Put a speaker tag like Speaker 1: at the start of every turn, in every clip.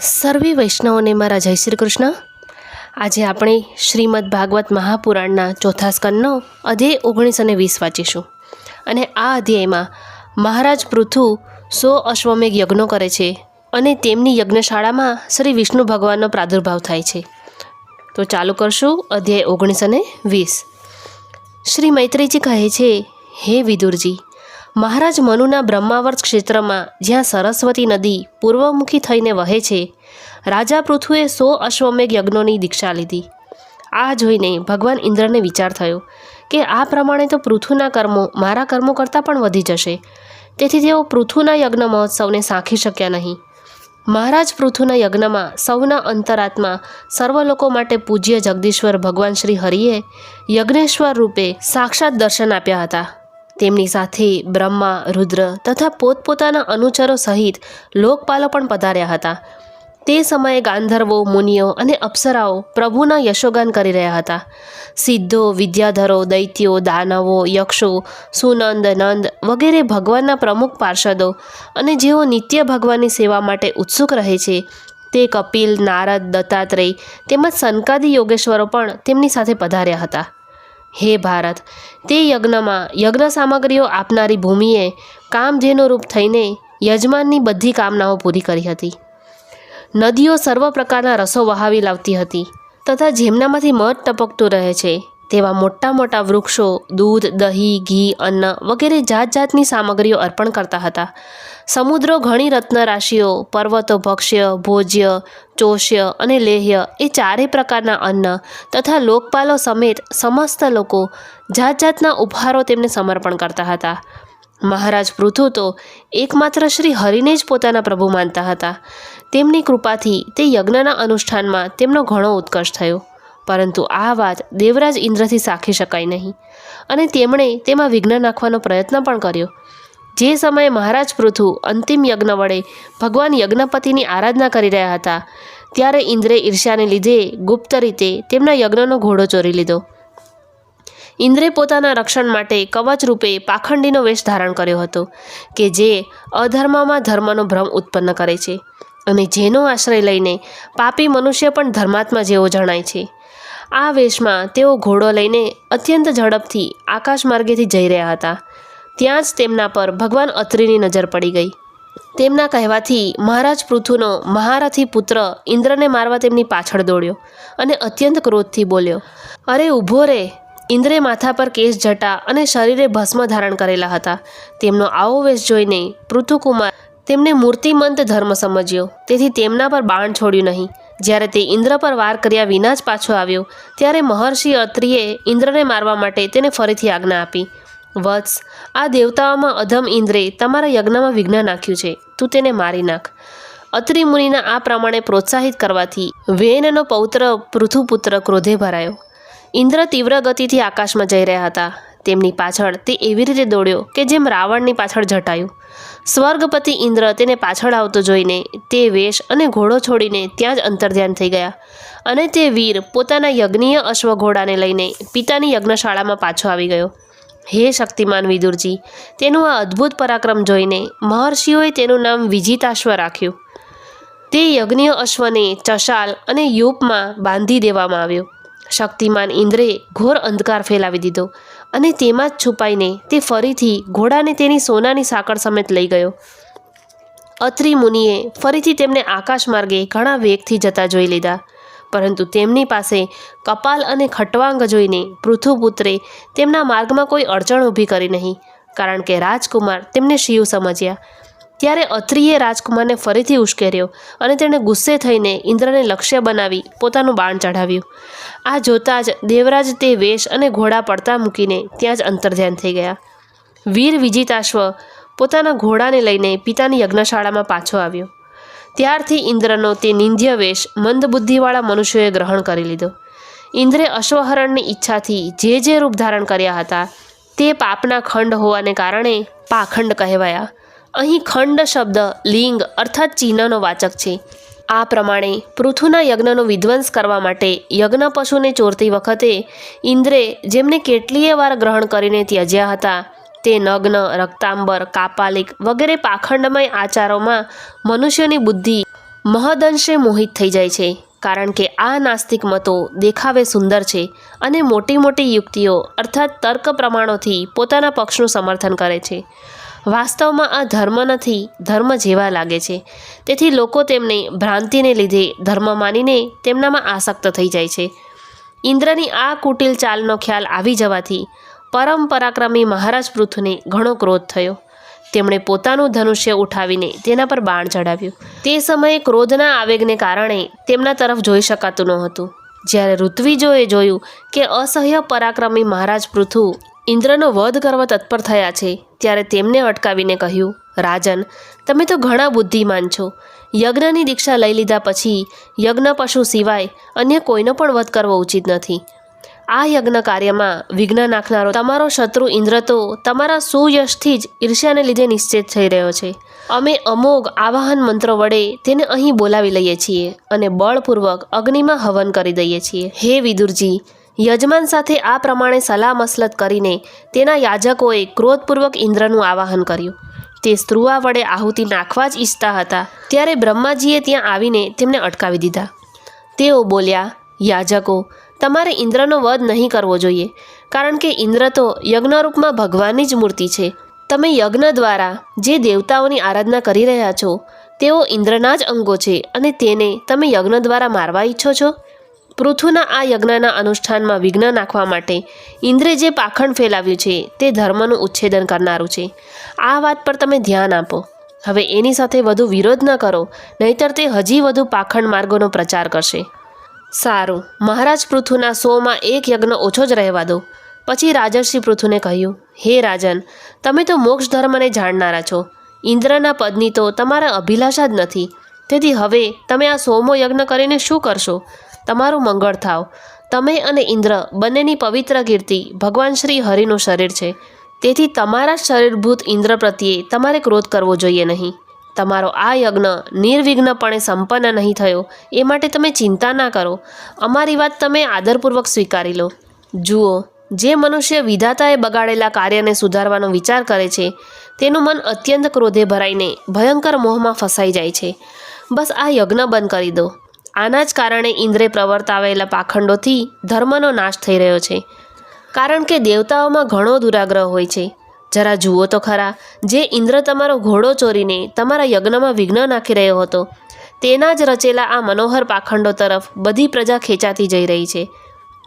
Speaker 1: સર્વે વૈષ્ણવોને મારા જય શ્રી કૃષ્ણ. આજે આપણે શ્રીમદ ભાગવત મહાપુરાણના ચોથા સ્કંદનો અધ્યાય ઓગણીસ અને વીસ વાંચીશું. અને આ અધ્યાયમાં મહારાજ પૃથુ સો અશ્વમેઘ યજ્ઞો કરે છે અને તેમની યજ્ઞશાળામાં શ્રી વિષ્ણુ ભગવાનનો પ્રાદુર્ભાવ થાય છે. તો ચાલુ કરશું અધ્યાય ઓગણીસ અને વીસ. શ્રી મૈત્રીજી કહે છે, હે વિદુરજી મહારાજ મનુના બ્રહ્માવર્ત ક્ષેત્રમાં, જ્યાં સરસ્વતી નદી પૂર્વમુખી થઈને વહે છે, રાજા પૃથુએ સો અશ્વમેઘ યજ્ઞોની દીક્ષા લીધી. આ જોઈને ભગવાન ઇન્દ્રને વિચાર થયો કે આ પ્રમાણે તો પૃથુના કર્મો મારા કર્મો કરતાં પણ વધી જશે. તેથી તેઓ પૃથુના યજ્ઞ મહોત્સવને સાંખી શક્યા નહીં. મહારાજ પૃથુના યજ્ઞમાં સૌના અંતરાત્મા સર્વ લોકો માટે પૂજ્ય જગદીશ્વર ભગવાન શ્રી હરિએ યજ્ઞેશ્વર રૂપે સાક્ષાત દર્શન આપ્યા હતા. તેમની સાથે બ્રહ્મા, રુદ્ર તથા પોતપોતાના અનુચરો સહિત લોકપાલો પણ પધાર્યા હતા. તે સમયે ગાંધર્વો, મુનિઓ અને અપ્સરાઓ પ્રભુના યશોગાન કરી રહ્યા હતા. સિદ્ધો, વિદ્યાધરો, દૈત્યો, દાનવો, યક્ષો, સુનંદ, નંદ વગેરે ભગવાનના પ્રમુખ પાર્ષદો અને જેઓ નિત્ય ભગવાનની સેવા માટે ઉત્સુક રહે છે, તે કપિલ, નારદ, દત્તાત્રેય તેમજ સનકાદી યોગેશ્વરો પણ તેમની સાથે પધાર્યા હતા. હે ભારત, તે યજ્ઞમાં યજ્ઞ સામગ્રીઓ આપનારી ભૂમિએ કામધેનુ રૂપ થઈને યજમાનની બધી કામનાઓ પૂરી કરી હતી. નદીઓ સર્વ પ્રકારના રસો વહાવી લાવતી હતી તથા જેમનામાંથી મધ ટપકતું રહે છે તેવા મોટા મોટા વૃક્ષો, દૂધ, દહીં, ઘી, અન્ન વગેરે જાત જાતની સામગ્રીઓ અર્પણ કરતા હતા. સમુદ્રો ઘણી રત્ન રાશિઓ, પર્વતો ભક્ષ્ય, ભોજ્ય, ચોષ્ય અને લેહ્ય એ ચારેય પ્રકારના અન્ન તથા લોકપાલો સમેત સમસ્ત લોકો જાત જાતના ઉપહારો તેમને સમર્પણ કરતા હતા. મહારાજ પૃથુ તો એકમાત્ર શ્રી હરિને જ પોતાના પ્રભુ માનતા હતા. તેમની કૃપાથી તે યજ્ઞના અનુષ્ઠાનમાં તેમનો ઘણો ઉત્કર્ષ થયો. પરંતુ આ વાત દેવરાજ ઇન્દ્રથી સાખી શકાય નહીં. અને તેમણે તેમાં વિઘ્ન નાખવાનો પ્રયત્ન પણ કર્યો. જે સમયે મહારાજ પૃથુ અંતિમ યજ્ઞ વડે ભગવાન યજ્ઞપતિની આરાધના કરી રહ્યા હતા, ત્યારે ઇન્દ્રે ઈર્ષ્યાને લીધે ગુપ્ત રીતે તેમના યજ્ઞનો ઘોડો ચોરી લીધો. ઇન્દ્રે પોતાના રક્ષણ માટે કવચ રૂપે પાખંડીનો વેશ ધારણ કર્યો હતો, કે જે અધર્મમાં ધર્મનો ભ્રમ ઉત્પન્ન કરે છે અને જેનો આશ્રય લઈને પાપી મનુષ્ય પણ ધર્માત્મા જેવો જણાય છે. આ વેશમાં તેઓ ઘોડો લઈને અત્યંત ઝડપથી આકાશ માર્ગેથી જઈ રહ્યા હતા. ત્યાં જ તેમના પર ભગવાન અત્રિની નજર પડી ગઈ. તેમના કહેવાથી મહારાજ પૃથુનો મહારથી પુત્ર ઇન્દ્રને મારવા તેમની પાછળ દોડ્યો અને અત્યંત ક્રોધથી બોલ્યો, અરે, ઊભો રે. ઇન્દ્રે માથા પર કેસ જટા અને શરીરે ભસ્મ ધારણ કરેલા હતા. તેમનો આવો વેશ જોઈને પૃથુકુમાર તેમને મૂર્તિમંત ધર્મ સમજ્યો. તેથી તેમના પર બાણ છોડ્યું નહીં. જ્યારે તે ઇન્દ્ર પર વાર કર્યા વિના જ પાછો આવ્યો, ત્યારે મહર્ષિ અત્રિએ ઇન્દ્રને મારવા માટે તેને ફરીથી આજ્ઞા આપી. વત્સ, આ દેવતાઓમાં અધમ ઇન્દ્રે તમારા યજ્ઞમાં વિઘ્ન નાખ્યું છે. તું તેને મારી નાખ. અત્રિ મુનિના આ પ્રમાણે પ્રોત્સાહિત કરવાથી વેનનો પૌત્ર પૃથુપુત્ર ક્રોધે ભરાયો. ઇન્દ્ર તીવ્ર ગતિથી આકાશમાં જઈ રહ્યા હતા. તેમની પાછળ તે એવી રીતે દોડ્યો કે જેમ રાવણની પાછળ જટાયું સ્વર્ગપતિ ઇન્દ્ર તેને પાછળ આવતો જોઈને તે વેશ અને ઘોડો છોડીને ત્યાં જ અંતર્ધ્યાન થઈ ગયા અને તે વીર પોતાના યજ્ઞીય અશ્વઘોડાને લઈને પિતાની યજ્ઞશાળામાં પાછો આવી ગયો. હે શક્તિમાન વિદુરજી, તેનું આ અદ્ભુત પરાક્રમ જોઈને મહર્ષિઓએ તેનું નામ વિજિતાશ્વ રાખ્યું. તે યજ્ઞીય અશ્વને ચશાલ અને યુપમાં બાંધી દેવામાં આવ્યો. શક્તિમાન ઇન્દ્રે ઘોર અંધકાર ફેલાવી દીધો અને તેમાં જ છુપાઈને તે ફરીથી ઘોડાને તેની સોનાની સાંકળ સમેત લઈ ગયો. અત્રિ મુનિએ ફરીથી તેમને આકાશ માર્ગે ઘણા વેગથી જતા જોઈ લીધા. પરંતુ તેમની પાસે કપાલ અને ખટવાંગ જોઈને પૃથુપુત્રે તેમના માર્ગમાં કોઈ અડચણ ઊભી કરી નહીં, કારણ કે રાજકુમાર તેમને શિવ સમજ્યા. ત્યારે અત્રિએ રાજકુમારને ફરીથી ઉશ્કેર્યો અને તેણે ગુસ્સે થઈને ઇન્દ્રને લક્ષ્ય બનાવી પોતાનું બાણ ચઢાવ્યું. આ જોતાં જ દેવરાજ તે વેશ અને ઘોડા પડતા મૂકીને ત્યાં જ અંતર્ધ્યાન થઈ ગયા. વીર વિજિતાશ્વ પોતાના ઘોડાને લઈને પિતાની યજ્ઞશાળામાં પાછો આવ્યો. ત્યારથી ઇન્દ્રનો તે નિંદ્ય વેશ મંદબુદ્ધિવાળા મનુષ્યોએ ગ્રહણ કરી લીધો. ઇન્દ્રે અશ્વહરણની ઈચ્છાથી જે જે રૂપ ધારણ કર્યા હતા તે પાપના ખંડ હોવાને કારણે પાખંડ કહેવાયા. અહીં ખંડ શબ્દ લિંગ અર્થાત ચિહ્નનો વાચક છે. આ પ્રમાણે પૃથુના યજ્ઞનો વિધ્વંસ કરવા માટે યજ્ઞ પશુને ચોરતી વખતે ઇન્દ્રે જેમને કેટલીય વાર ગ્રહણ કરીને ત્યજ્યા હતા, તે નગ્ન, રક્તાંબર, કાપાલિક વગેરે પાખંડમય આચારોમાં મનુષ્યની બુદ્ધિ મહદંશે મોહિત થઈ જાય છે, કારણ કે આ નાસ્તિક મતો દેખાવે સુંદર છે અને મોટી મોટી યુક્તિઓ અર્થાત તર્ક પ્રમાણોથી પોતાના પક્ષનું સમર્થન કરે છે. વાસ્તવમાં આ ધર્મ નથી, ધર્મ જેવા લાગે છે. તેથી લોકો તેમને ભ્રાંતિને લીધે ધર્મ માનીને તેમનામાં આસક્ત થઈ જાય છે. ઇન્દ્રની આ કુટિલ ચાલનો ખ્યાલ આવી જવાથી પરમ પરાક્રમી મહારાજ પૃથુને ઘણો ક્રોધ થયો. તેમણે પોતાનું ધનુષ્ય ઉઠાવીને તેના પર બાણ ચડાવ્યું તે સમયે ક્રોધના આવેગને કારણે તેમના તરફ જોઈ શકાતું નહોતું. જ્યારે ઋત્વિજોએ જોયું કે અસહ્ય પરાક્રમી મહારાજ પૃથુ ઇન્દ્રનો વધ કરવા તત્પર થયા છે, ત્યારે તેમને અટકાવીને કહ્યું, રાજન, તમે તો ઘણા બુદ્ધિમાન છો. યજ્ઞની દીક્ષા લઈ લીધા પછી યજ્ઞ પશુ સિવાય અન્ય કોઈનો પણ વધ કરવો ઉચિત નથી. આ યજ્ઞ કાર્યમાં વિઘ્ન નાખનારો તમારો શત્રુ ઇન્દ્ર તો તમારા સુયશથી જ ઈર્ષ્યાને લીધે નિશ્ચિત થઈ રહ્યો છે. અમે અમોઘ આવાહન મંત્રો વડે તેને અહીં બોલાવી લઈએ છીએ અને બળપૂર્વક અગ્નિમાં હવન કરી દઈએ છીએ. હે વિદુરજી યજમાન સાથે આ પ્રમાણે સલાહ મસલત કરીને તેના યાજકોએ ક્રોધપૂર્વક ઇન્દ્રનું આવાહન કર્યું. તે સ્ત્રુવા વડે આહુતિ નાખવા જ ઈચ્છતા હતા, ત્યારે બ્રહ્માજીએ ત્યાં આવીને તેમને અટકાવી દીધા. તેઓ બોલ્યા, યાજકો, તમારે ઇન્દ્રનો વધ નહીં કરવો જોઈએ, કારણ કે ઇન્દ્ર તો યજ્ઞરૂપમાં ભગવાનની જ મૂર્તિ છે. તમે યજ્ઞ દ્વારા જે દેવતાઓની આરાધના કરી રહ્યા છો, તેઓ ઇન્દ્રના જ અંગો છે અને તેને તમે યજ્ઞ દ્વારા મારવા ઈચ્છો છો? પૃથુના આ યજ્ઞના અનુષ્ઠાનમાં વિઘ્ન નાખવા માટે ઇન્દ્રે જે પાખંડ ફેલાવ્યું છે, તે ધર્મનું ઉચ્છેદન કરનારું છે. આ વાત પર તમે ધ્યાન આપો. હવે એની સાથે વધુ વિરોધ ન કરો, નહીતર તે હજી વધુ પાખંડ માર્ગોનો પ્રચાર કરશે. સારું, મહારાજ પૃથુના સોમાં એક યજ્ઞ ઓછો જ રહેવા દો. પછી રાજર્ષિ પૃથુને કહ્યું, હે રાજન, તમે તો મોક્ષ ધર્મને જાણનારા છો. ઇન્દ્રના પદની તો તમારા અભિલાષા જ નથી. તેથી હવે તમે આ સોમો યજ્ઞ કરીને શું કરશો? તમારું મંગળ થાવ. તમે અને ઇન્દ્ર બંનેની પવિત્ર કીર્તિ ભગવાન શ્રી હરિનું શરીર છે. તેથી તમારા શરીરભૂત ઇન્દ્ર પ્રત્યે તમારે ક્રોધ કરવો જોઈએ નહીં. તમારો આ યજ્ઞ નિર્વિઘ્નપણે સંપન્ન નહીં થયો એ માટે તમે ચિંતા ના કરો. અમારી વાત તમે આદરપૂર્વક સ્વીકારી લો. જુઓ, જે મનુષ્ય વિધાતાએ બગાડેલા કાર્યને સુધારવાનો વિચાર કરે છે, તેનું મન અત્યંત ક્રોધે ભરાઈને ભયંકર મોહમાં ફસાઈ જાય છે. બસ આ યજ્ઞ બંધ કરી દો. આના જ કારણે ઇન્દ્રે પ્રવર્તાવેલા પાખંડોથી ધર્મનો નાશ થઈ રહ્યો છે. કારણ કે દેવતાઓમાં ઘણો દુરાગ્રહ હોય છે. જરા જુઓ તો ખરા, જે ઇન્દ્ર તમારો ઘોડો ચોરીને તમારા યજ્ઞમાં વિઘ્ન નાખી રહ્યો હતો, તેના જ રચેલા આ મનોહર પાખંડો તરફ બધી પ્રજા ખેંચાતી જઈ રહી છે.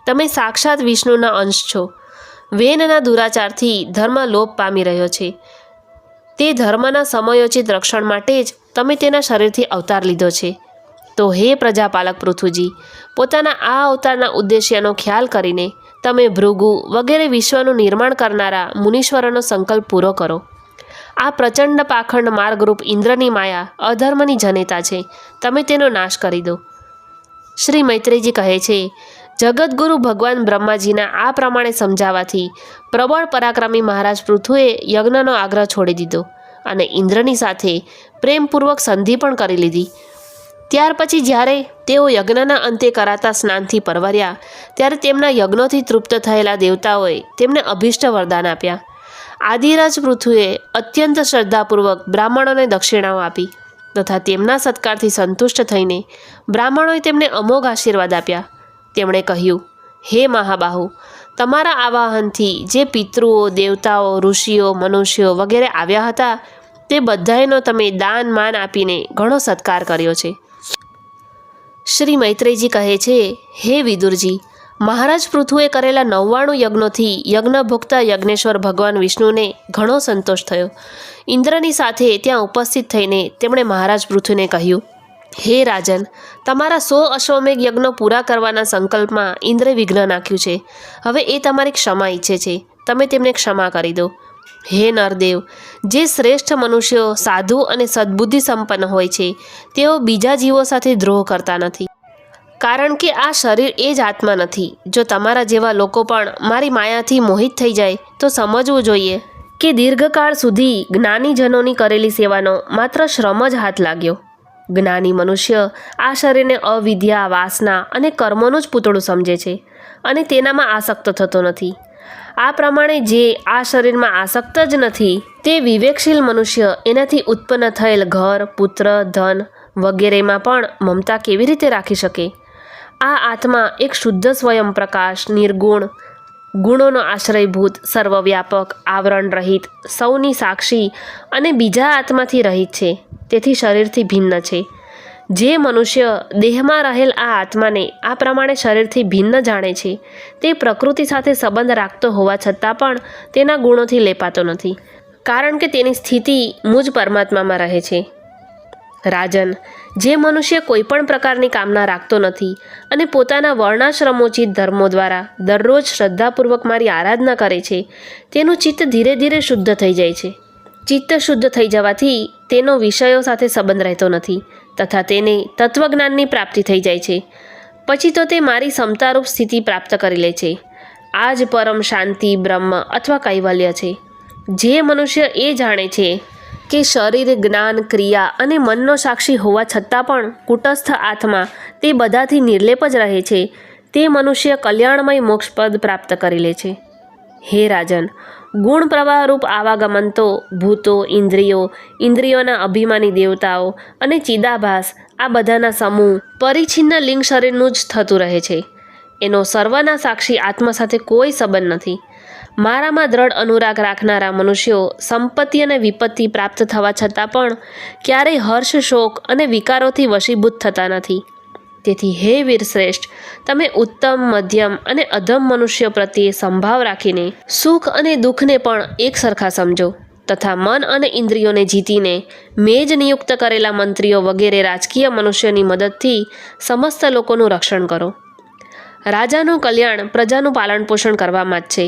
Speaker 1: તમે સાક્ષાત વિષ્ણુના અંશ છો. વેનના દુરાચારથી ધર્મ લોપ પામી રહ્યો છે. તે ધર્મના સમયોચિત રક્ષણ માટે જ તમે તેના શરીરથી અવતાર લીધો છે. તો હે પ્રજાપાલક પૃથુજી, પોતાના આ અવતારના ઉદ્દેશ્યનો ખ્યાલ કરીને તમે ભૃગુ વગેરે વિશ્વનું નિર્માણ કરનારા મુનીશ્વરોનો સંકલ્પ પૂરો કરો. આ પ્રચંડ પાખંડ માર્ગરૂપ ઇન્દ્રની માયા અધર્મની જનેતા છે, તમે તેનો નાશ કરી દો. શ્રી મૈત્રીજી કહે છે, જગદગુરુ ભગવાન બ્રહ્માજીના આ પ્રમાણે સમજાવવાથી પ્રબળ પરાક્રમી મહારાજ પૃથુએ યજ્ઞનો આગ્રહ છોડી દીધો અને ઇન્દ્રની સાથે પ્રેમપૂર્વક સંધિ પણ કરી લીધી. ત્યાર પછી જ્યારે તેઓ યજ્ઞના અંતે કરાતા સ્નાનથી પરવર્યા, ત્યારે તેમના યજ્ઞોથી તૃપ્ત થયેલા દેવતાઓએ તેમને અભિષ્ટ વરદાન આપ્યા. આદિરાજ પૃથુએ અત્યંત શ્રદ્ધાપૂર્વક બ્રાહ્મણોને દક્ષિણાઓ આપી તથા તેમના સત્કારથી સંતુષ્ટ થઈને બ્રાહ્મણોએ તેમને અમોઘ આશીર્વાદ આપ્યા. તેમણે કહ્યું, હે મહાબાહુ, તમારા આવાહનથી જે પિતૃઓ, દેવતાઓ, ઋષિઓ, મનુષ્યો વગેરે આવ્યા હતા, તે બધાએનો તમે દાન માન આપીને ઘણો સત્કાર કર્યો છે. શ્રી મૈત્રેયજી કહે છે, હે વિદુરજી, મહારાજ પૃથુએ કરેલા નવ્વાણું યજ્ઞોથી યજ્ઞ ભોગતા યજ્ઞેશ્વર ભગવાન વિષ્ણુને ઘણો સંતોષ થયો. ઇન્દ્રની સાથે ત્યાં ઉપસ્થિત થઈને તેમણે મહારાજ પૃથુને કહ્યું, હે રાજન, તમારા સો અશ્વમેઘ યજ્ઞો પૂરા કરવાના સંકલ્પમાં ઇન્દ્રે વિઘ્ન નાખ્યું છે. હવે એ તમારી ક્ષમા ઈચ્છે છે. તમે તેમને ક્ષમા કરી દો. હે નરદેવ, જે શ્રેષ્ઠ મનુષ્યો સાધુ અને સદ્બુદ્ધિ સંપન્ન હોય છે, તેઓ બીજા જીવો સાથે દ્રોહ કરતા નથી. કારણ કે આ શરીર એ જ આત્મા નથી. જો તમારા જેવા લોકો પણ મારી માયાથી મોહિત થઈ જાય, તો સમજવું જોઈએ કે દીર્ઘકાળ સુધી જ્ઞાનીજનોની કરેલી સેવાનો માત્ર શ્રમ જ હાથ લાગ્યો. જ્ઞાની મનુષ્ય આ શરીરને અવિદ્યા, વાસના અને કર્મોનું જ પૂતળું સમજે છે અને તેનામાં આસક્ત થતો નથી. આ પ્રમાણે જે આ શરીરમાં આસક્ત જ નથી, તે વિવેકશીલ મનુષ્ય એનાથી ઉત્પન્ન થયેલ ઘર, પુત્ર, ધન વગેરેમાં પણ મમતા કેવી રીતે રાખી શકે? આ આત્મા એક શુદ્ધ સ્વયં પ્રકાશ નિર્ગુણ. ગુણોનો આશ્રયભૂત, સર્વવ્યાપક આવરણ રહિત સૌની સાક્ષી અને બીજા આત્માથી રહિત છે. તેથી શરીરથી ભિન્ન છે. જે મનુષ્ય દેહમાં રહેલ આ આત્માને આ પ્રમાણે શરીરથી ભિન્ન જાણે છે, તે પ્રકૃતિ સાથે સંબંધ રાખતો હોવા છતાં પણ તેના ગુણોથી લેપાતો નથી. કારણ કે તેની સ્થિતિ મુજ પરમાત્મામાં રહે છે. રાજન જે મનુષ્ય કોઈ પણ પ્રકારની કામના રાખતો નથી અને પોતાના વર્ણાશ્રમોચિત ધર્મો દ્વારા દરરોજ શ્રદ્ધાપૂર્વક મારી આરાધના કરે છે, તેનું ચિત્ત ધીરે ધીરે શુદ્ધ થઈ જાય છે. ચિત્ત શુદ્ધ થઈ જવાથી તેનો વિષયો સાથે સંબંધ રહેતો નથી તથા તેને તત્વજ્ઞાનની પ્રાપ્તિ થઈ જાય છે. પછી તો તે મારી સમતારૂપ સ્થિતિ પ્રાપ્ત કરી લે છે. આ જ પરમ શાંતિ, બ્રહ્મ અથવા કૈવલ્ય છે. જે મનુષ્ય એ જાણે છે કે શરીર જ્ઞાન, ક્રિયા અને મનનો સાક્ષી હોવા છતાં પણ કુટસ્થ આત્મા તે બધાથી નિર્લેપ જ રહે છે. તે મનુષ્ય કલ્યાણમય મોક્ષપદ પ્રાપ્ત કરી લે છે. હે રાજન, ગુણ પ્રવાહરૂપ આવાગમન તો ભૂતો, ઇન્દ્રિયો, ઇન્દ્રિયોના અભિમાની દેવતાઓ અને ચિદાભાસ આ બધાના સમૂહ પરિચ્છિન્ન લિંગ શરીરનું જ થતું રહે છે. એનો સર્વના સાક્ષી આત્મા સાથે કોઈ સંબંધ નથી. મારામાં દ્રઢ અનુરાગ રાખનારા મનુષ્યો સંપત્તિ અને વિપત્તિ પ્રાપ્ત થવા છતાં પણ ક્યારેય હર્ષ, શોક અને વિકારોથી વશીભૂત થતા નથી. તેથી હે વીરશ્રેષ્ઠ તમે ઉત્તમ, મધ્યમ અને અધમ મનુષ્ય પ્રત્યે સંભાવ રાખીને સુખ અને દુઃખને પણ એક સરખા સમજો તથા મન અને ઇન્દ્રિયોને જીતીને મેજ નિયુક્ત કરેલા મંત્રીઓ વગેરે રાજકીય મનુષ્યની મદદથી સમસ્ત લોકોનું રક્ષણ કરો. રાજાનું કલ્યાણ પ્રજાનું પાલન પોષણ કરવામાં જ છે.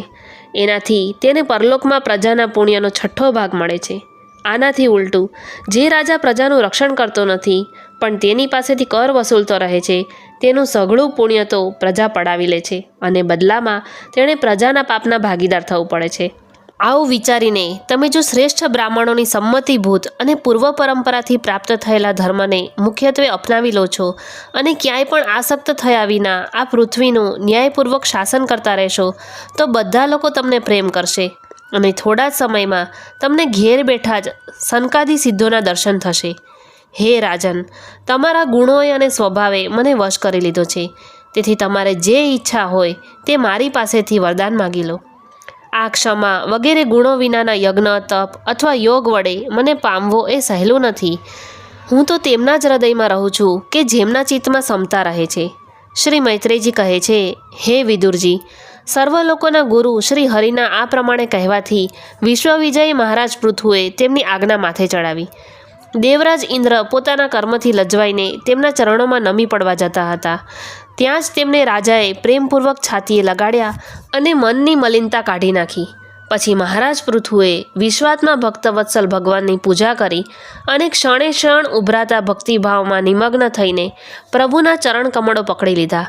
Speaker 1: એનાથી તેને પરલોકમાં પ્રજાના પુણ્યનો છઠ્ઠો ભાગ મળે છે. આનાથી ઉલટું, જે રાજા પ્રજાનું રક્ષણ કરતો નથી, પણ તેની પાસેથી કર વસૂલતો રહે છે, તેનું સઘળું પુણ્ય તો પ્રજા પડાવી લે છે અને બદલામાં તેણે પ્રજાના પાપના ભાગીદાર થવું પડે છે. આવું વિચારીને તમે જો શ્રેષ્ઠ બ્રાહ્મણોની સંમતિભૂત અને પૂર્વ પરંપરાથી પ્રાપ્ત થયેલા ધર્મને મુખ્યત્વે અપનાવી લો છો અને ક્યાંય પણ આસક્ત થયા વિના આ પૃથ્વીનું ન્યાયપૂર્વક શાસન કરતા રહેશો, તો બધા લોકો તમને પ્રેમ કરશે અને થોડા જ સમયમાં તમને ઘેર બેઠા જ સનકાદી સિદ્ધોના દર્શન થશે. હે રાજન, તમારા ગુણોએ અને સ્વભાવે મને વશ કરી લીધો છે, તેથી તમારે જે ઈચ્છા હોય તે મારી પાસેથી વરદાન માગી લો. આ ક્ષમા વગેરે ગુણો વિનાના યજ્ઞ, તપ અથવા યોગ વડે મને પામવો એ સહેલું નથી. હું તો તેમના જ હૃદયમાં રહું છું કે જેમના ચિત્તમાં સમતા રહે છે. શ્રી મૈત્રેયજી કહે છે, હે વિદુરજી, સર્વ લોકોના ગુરુ શ્રી હરિના આ પ્રમાણે કહેવાથી વિશ્વવિજયી મહારાજ પૃથુએ તેમની આજ્ઞા માથે ચડાવી. દેવરાજ ઇન્દ્ર પોતાના કર્મથી લજવાઈને તેમના ચરણોમાં નમી પડવા જતા હતા. ત્યાં જ તેમને રાજાએ પ્રેમપૂર્વક છાતીએ લગાડ્યા અને મનની મલિનતા કાઢી નાખી. પછી મહારાજ પૃથુએ વિશ્વાત્મા ભક્તવત્સલ ભગવાનની પૂજા કરી અને ક્ષણે ક્ષણ ઉભરાતા ભક્તિભાવમાં નિમગ્ન થઈને પ્રભુના ચરણ કમળો પકડી લીધા.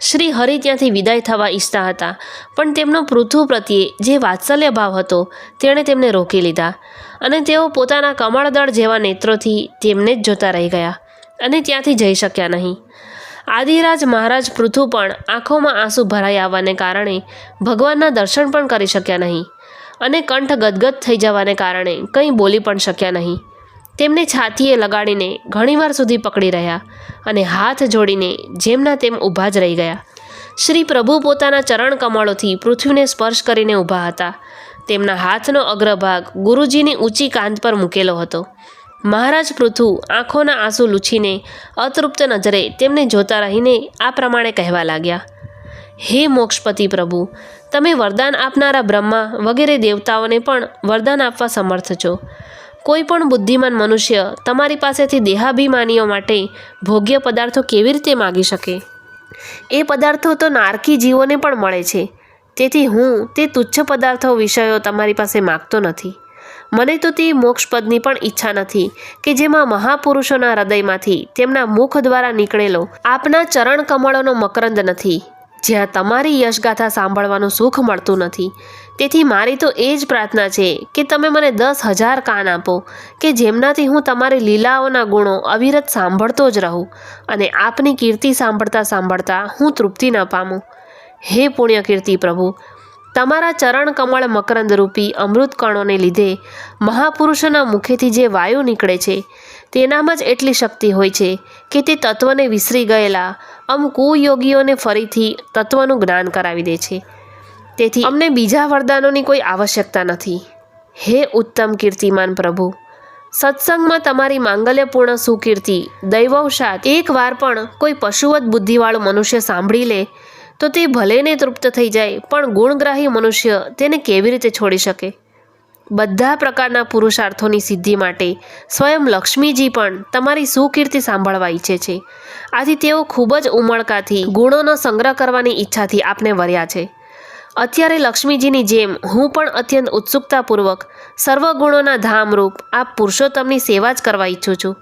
Speaker 1: શ્રી હરિ ત્યાંથી વિદાય થવા ઈચ્છતા હતા, પણ તેમનો પૃથુ પ્રત્યે જે વાત્સલ્ય ભાવ હતો, તેણે તેમને રોકી લીધા અને તેઓ પોતાના કમળદળ જેવા નેત્રોથી તેમને જ જોતા રહી ગયા અને ત્યાંથી જઈ શક્યા નહીં. આદિરાજ મહારાજ પૃથુ પણ આંખોમાં આંસુ ભરાઈ આવવાને કારણે ભગવાનના દર્શન પણ કરી શક્યા નહીં અને કંઠ ગદગદ થઈ જવાને કારણે કંઈ બોલી પણ શક્યા નહીં. તેમને છાતીએ લગાડીને ઘણીવાર સુધી પકડી રહ્યા અને હાથ જોડીને જેમના તેમ ઊભા જ રહી ગયા. શ્રી પ્રભુ પોતાના ચરણ કમળોથી પૃથ્વીને સ્પર્શ કરીને ઊભા હતા. તેમના હાથનો અગ્રભાગ ગુરુજીની ઊંચી કાંધ પર મૂકેલો હતો. મહારાજ પૃથુ આંખોના આંસુ લૂછીને અતૃપ્ત નજરે તેમને જોતા રહીને આ પ્રમાણે કહેવા લાગ્યા, હે મોક્ષપતિ પ્રભુ, તમે વરદાન આપનારા બ્રહ્મા વગેરે દેવતાઓને પણ વરદાન આપવા સમર્થ છો. કોઈ પણ બુદ્ધિમાન મનુષ્ય તમારી પાસેથી દેહાભિમાનીઓ માટે ભોગ્ય પદાર્થો કેવી રીતે માગી શકે? એ પદાર્થો તો નારકી જીવોને પણ મળે છે. તેથી હું તે તુચ્છ પદાર્થો વિષયો તમારી પાસે માગતો નથી. મને તો તે મોક્ષપદની પણ ઈચ્છા નથી કે જેમાં મહાપુરુષોના હૃદયમાંથી તેમના મુખ દ્વારા નીકળેલો આપના ચરણ કમળોનો મકરંદ નથી. જ્યાં તમારી યશગાથા સાંભળવાનું સુખ મળતું નથી. તેથી મારી તો એ જ પ્રાર્થના છે કે તમે મને દસ હજાર કાન આપો કે જેમનાથી હું તમારી લીલાઓના ગુણો અવિરત સાંભળતો જ રહું અને આપની કીર્તિ સાંભળતા સાંભળતા હું તૃપ્તિ ન પામું. હે પુણ્ય કીર્તિ પ્રભુ તમારા ચરણ કમળ મકરંદ રૂપી અમૃત કણોને લીધે મહાપુરુષોના મુખેથી જે વાયુ નીકળે છે, તેનામાં જ એટલી શક્તિ હોય છે કે તે તત્વને વિસરી ગયેલા અમ કુયોગીઓને ફરીથી તત્વનું જ્ઞાન કરાવી દે છે. તેથી અમને બીજા વરદાનોની કોઈ આવશ્યકતા નથી. હે ઉત્તમ કીર્તિમાન પ્રભુ, સત્સંગમાં તમારી માંગલ્યપૂર્ણ સુકીર્તિ દૈવવશાત એકવાર પણ કોઈ પશુવત બુદ્ધિવાળું મનુષ્ય સાંભળી લે તો તે ભલેને તૃપ્ત થઈ જાય, પણ ગુણગ્રાહી મનુષ્ય તેને કેવી રીતે છોડી શકે? બધા પ્રકારના પુરુષાર્થોની સિદ્ધિ માટે સ્વયં લક્ષ્મીજી પણ તમારી સુકીર્તિ સાંભળવા ઈચ્છે છે. આથી તેઓ ખૂબ જ ઉમળકાથી ગુણોનો સંગ્રહ કરવાની ઈચ્છાથી આપને વર્યા છે. અત્યારે લક્ષ્મીજીની જેમ હું પણ અત્યંત ઉત્સુકતાપૂર્વક સર્વ ગુણોના ધામરૂપ આ પુરુષોત્તમની સેવા જ કરવા ઈચ્છું છું.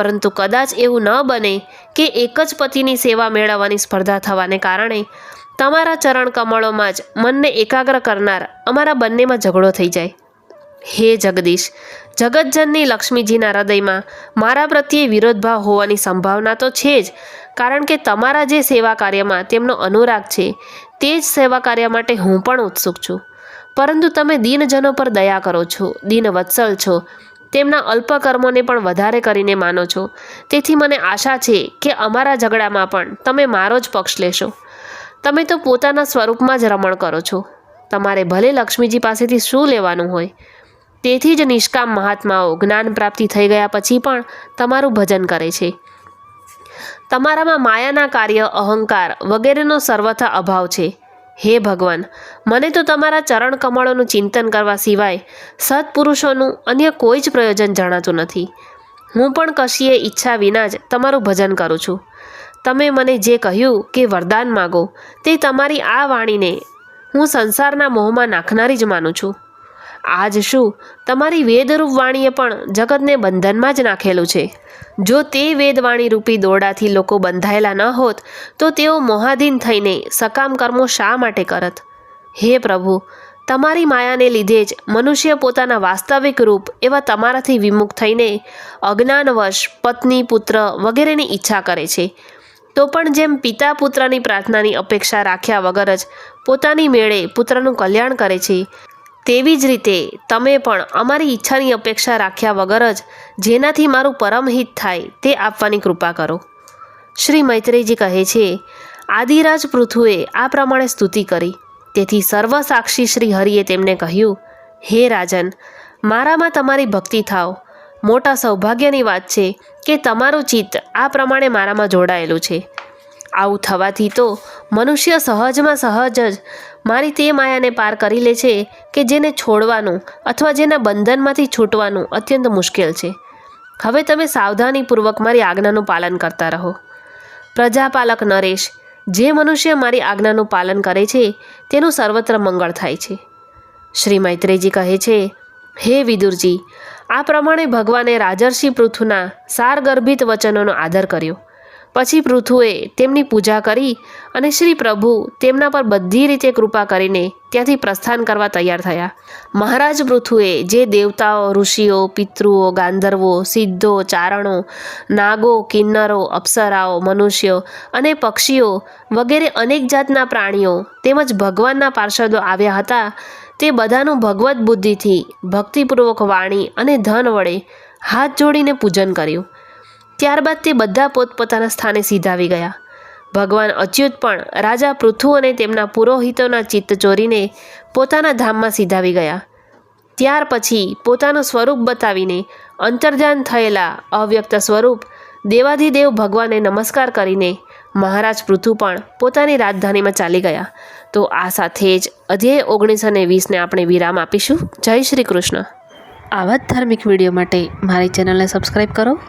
Speaker 1: પરંતુ કદાચ એવું ન બને કે એક જ પતિની સેવા મેળવવાની સ્પર્ધા થવાને કારણે તમારા ચરણ કમળોમાં જ મનને એકાગ્ર કરનાર અમારા બંનેમાં ઝઘડો થઈ જાય. હે જગદીશ, જગતજનની લક્ષ્મીજીના હૃદયમાં મારા પ્રત્યે વિરોધભાવ હોવાની સંભાવના તો છે જ, કારણ કે તમારા જે સેવા કાર્યમાં તેમનો અનુરાગ છે, તે જ સેવા કાર્ય માટે હું પણ ઉત્સુક છું. પરંતુ તમે દીનજનો પર દયા કરો છો દીન વત્સલ છો તેમના અલ્પ કર્મોને પણ વધારે કરીને માનો છો. તેથી મને આશા છે કે અમારા ઝઘડામાં પણ તમે મારો જ પક્ષ લેશો. તમે તો પોતાના સ્વરૂપમાં જ રમણ કરો છો. તમારે ભલે લક્ષ્મીજી પાસેથી શું લેવાનું હોય. તેથી જ નિષ્કામ મહાત્માઓ જ્ઞાન પ્રાપ્તિ થઈ ગયા પછી પણ તમારું ભજન કરે છે. તમારામાં માયાના કાર્ય, અહંકાર વગેરેનો સર્વથા અભાવ છે. હે ભગવાન, મને તો તમારા ચરણ કમળોનું ચિંતન કરવા સિવાય સત્પુરુષોનું અન્ય કોઈ જ પ્રયોજન જણાતું નથી. હું પણ કશીએ ઈચ્છા વિના જ તમારું ભજન કરું છું. તમે મને જે કહ્યું કે વરદાન માગો, તે તમારી આ વાણીને હું સંસારના મોહમાં નાખનારી જ માનું છું. આજ શું? તમારી વેદરૂપ વાણીએ પણ જગતને બંધનમાં જ નાખેલું છે. જો તે વેદવાણી રૂપી દોરડાથી લોકો બંધાયેલા ન હોત, તો તેઓ મોહાધીન થઈને સકામ કર્મો શા માટે કરત? હે પ્રભુ, તમારી માયાને લીધે જ મનુષ્ય પોતાના વાસ્તવિક રૂપ એવા તમારાથી વિમુખ થઈને અજ્ઞાનવશ પત્ની, પુત્ર વગેરેની ઈચ્છા કરે છે. તો પણ જેમ પિતા પુત્રની પ્રાર્થનાની અપેક્ષા રાખ્યા વગર જ પોતાની મેળે પુત્રનું કલ્યાણ કરે છે તેવી જ રીતે તમે પણ અમારી ઈચ્છાની અપેક્ષા રાખ્યા વગર જ જેનાથી મારું પરમહિત થાય તે આપવાની કૃપા કરો. શ્રી મૈત્રેયજી કહે છે, આદિરાજ પૃથુએ આ પ્રમાણે સ્તુતિ કરી. તેથી સર્વસાક્ષી શ્રી હરિએ તેમને કહ્યું, હે રાજન, મારામાં તમારી ભક્તિ થાવ. મોટા સૌભાગ્યની વાત છે કે તમારું ચિત્ત આ પ્રમાણે મારામાં જોડાયેલું છે. આવું થવાથી તો મનુષ્ય સહજમાં સહજ જ મારી તે માયાને પાર કરી લે છે કે જેને છોડવાનું અથવા જેના બંધનમાંથી છૂટવાનું અત્યંત મુશ્કેલ છે. હવે તમે સાવધાનીપૂર્વક મારી આજ્ઞાનું પાલન કરતા રહો. પ્રજાપાલક નરેશ, જે મનુષ્ય મારી આજ્ઞાનું પાલન કરે છે, તેનું સર્વત્ર મંગળ થાય છે. શ્રી મૈત્રેયજી કહે છે, હે વિદુરજી, આ પ્રમાણે ભગવાને રાજર્ષિ પૃથુના સારગર્ભિત વચનોનો આદર કર્યો. પછી પૃથુએ તેમની પૂજા કરી અને શ્રી પ્રભુ તેમના પર બધી રીતે કૃપા કરીને ત્યાંથી પ્રસ્થાન કરવા તૈયાર થયા. મહારાજ પૃથુએ જે દેવતાઓ, ઋષિઓ, પિતૃઓ, ગાંધર્વો, સિદ્ધો, ચારણો, નાગો, કિન્નરો, અપ્સરાઓ, મનુષ્યો અને પક્ષીઓ વગેરે અનેક જાતના પ્રાણીઓ તેમજ ભગવાનના પાર્ષદો આવ્યા હતા, તે બધાનું ભગવત બુદ્ધિથી ભક્તિપૂર્વક વાણી અને ધન વડે હાથ જોડીને પૂજન કર્યું. ત્યારબાદ તે બધા પોતપોતાના સ્થાને સીધાવી ગયા. ભગવાન અચ્યુત પણ રાજા પૃથુ અને તેમના પુરોહિતોના ચિત્ત ચોરીને પોતાના ધામમાં સીધાવી ગયા. ત્યાર પછી પોતાનું સ્વરૂપ બતાવીને અંતર્ધ્યાન થયેલા અવ્યક્ત સ્વરૂપ દેવાધિદેવ ભગવાનને નમસ્કાર કરીને મહારાજ પૃથુ પણ પોતાની રાજધાનીમાં ચાલી ગયા. તો આ સાથે જ અધ્યાય ઓગણીસ અને વીસને આપણે વિરામ આપીશું. જય શ્રી કૃષ્ણ. આવા જ ધાર્મિક વીડિયો માટે મારી ચેનલને સબસ્ક્રાઈબ કરો.